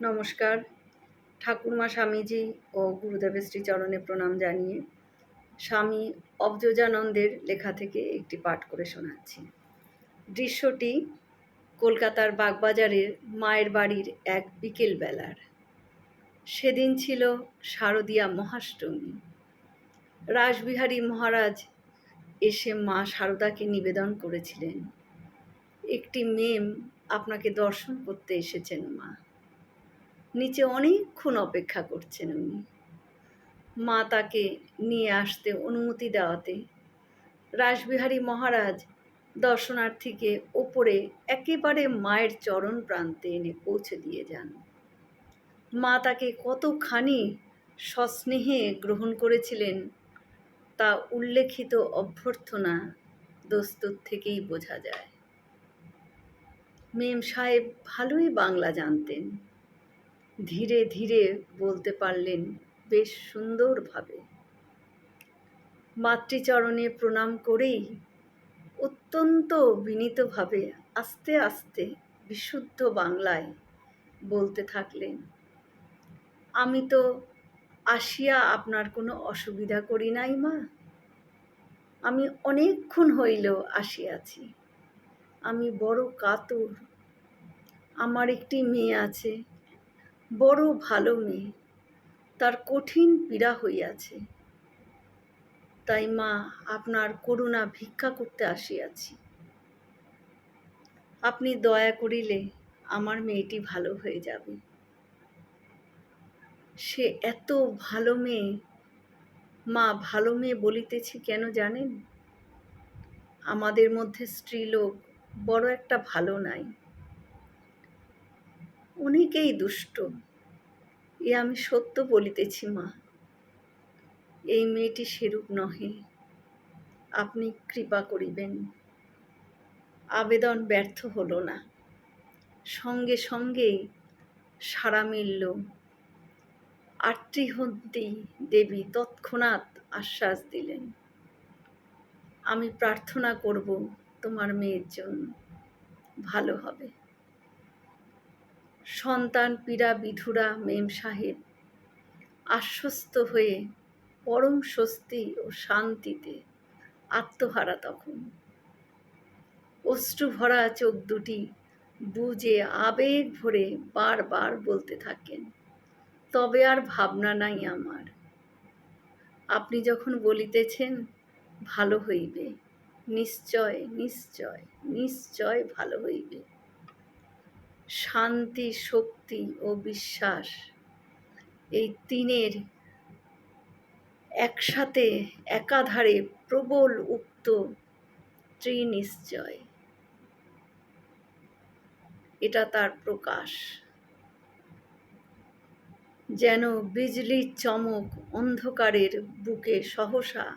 নমস্কার। ঠাকুরমা স্বামীজি ও গুরুদেবের শ্রীচরণে প্রণাম জানিয়ে স্বামী অবযোজানন্দের লেখা থেকে একটি পাঠ করে শোনাচ্ছি। দৃশ্যটি কলকাতার বাগবাজারের মায়ের বাড়ির এক বিকেলবেলার। সেদিন ছিল শারদীয়া মহাষ্টমী। রাসবিহারী মহারাজ এসে মা শারদাকে নিবেদন করেছিলেন। একটি মেম আপনাকে দর্শন করতে এসেছেন মা। নিচে অনেকক্ষণ অপেক্ষা করছেন উনি। মা তাকে নিয়ে আসতে অনুমতি দেওয়াতে রাসবিহারী মহারাজ দর্শনার্থীকে ওপরে একেবারে মায়ের চরণ প্রান্তে এনে পৌঁছে দিয়ে যান। মা তাকে কতখানি সস্নেহে গ্রহণ করেছিলেন তা উল্লেখিত অভ্যর্থনা দস্তুর থেকেই বোঝা যায়। মেম সাহেব ভালোই বাংলা জানতেন। ধীরে ধীরে বলতে পারলেন, বেশ সুন্দরভাবে। মাতৃচরণে প্রণাম করেই অত্যন্ত বিনীতভাবে আস্তে আস্তে বিশুদ্ধ বাংলায় বলতে থাকলেন, আমি তো আসিয়া আপনার কোনো অসুবিধা করি নাই, মা। আমি অনেকক্ষণ হইল আসিয়াছি। আমি বড় কাতর। আমার একটি মেয়ে আছে বড় ভালো মেয়ে। তার কঠিন পীড়া হইয়াছে। তাই মা আপনার করুণা ভিক্ষা করতে আসিয়াছি। আপনি দয়া করিলে আমার মেয়েটি ভালো হয়ে যাবে। সে এত ভালো মেয়ে, মা ভালো মেয়ে বলিতেছি কেন জানেন? আমাদের মধ্যে স্ত্রীলোক বড় একটা ভালো নাই। অনেকেই দুষ্ট। এ আমি সত্য বলিতেছি, মা। এই মেয়েটি সেরূপ নহে। আপনি কৃপা করিবেন। আবেদন ব্যর্থ হলো না। সঙ্গে সঙ্গেই সারা মিলল। আত্রিহন্তী দেবী তৎক্ষণাৎ আশ্বাস দিলেন, আমি প্রার্থনা করব তোমার মেয়ের জন্য। ভালো হবে। সন্তান পীড়া বিধুরা মেম সাহেব। আশ্বস্ত হয়ে পরম স্বস্তি ও শান্তিতে আত্মহারা তখন। অশ্রু ভরা চোখ দুটি বুঝে আবেগ ভরে বারবার বলতে থাকেন, তবে আর ভাবনা নাই আমার। আপনি যখন বলিতেছেন, ভালো হইবে। নিশ্চয় নিশ্চয় নিশ্চয় ভালো হইবে। শান্তি, শক্তি ও বিশ্বাস। এই তিনের একসাথে একাধারে প্রবল উক্ত ত্রিনিশ্চয়। এটা তার প্রকাশ। যেন বিজলির চমক অন্ধকারের বুকে সহসা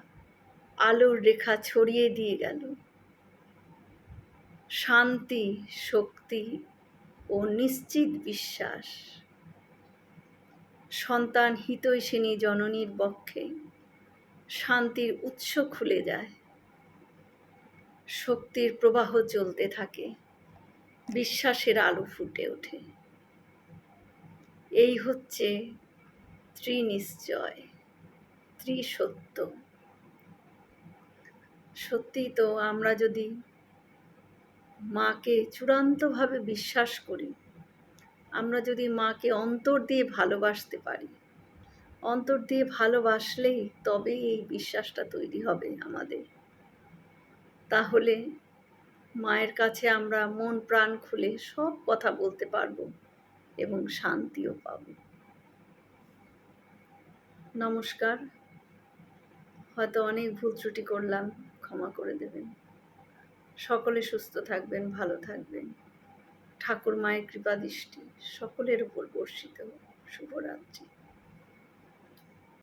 আলোর রেখা ছড়িয়ে দিয়ে গেল। শান্তি, শক্তি ও নিশ্চিত বিশ্বাস। সন্তান হিতৈষিনী জননীর পক্ষে। শান্তির উৎস খুলে যায়। শক্তির প্রবাহ চলতে থাকে। বিশ্বাসের আলো ফুটে ওঠে। এই হচ্ছে ত্রিনিশ্চয়, ত্রিসত্য। সত্যি তো আমরা যদি মাকে চূড়ান্তভাবে বিশ্বাস করি। আমরা যদি মাকে অন্তর দিয়ে ভালোবাসতে পারি, অন্তর দিয়ে ভালোবাসলেই তবেই এই বিশ্বাসটা তৈরি হবে আমাদের। তাহলে মায়ের কাছে আমরা মন প্রাণ খুলে সব কথা বলতে পারব এবং শান্তিও পাব। নমস্কার। হয়তো অনেক ভুল ত্রুটি করলাম, ক্ষমা করে দেবেন। সকলে সুস্থ থাকবেন ভালো থাকবেন। ঠাকুর মায়ের কৃপা দৃষ্টি সকলের উপর বর্ষিত শুভরাত্রি।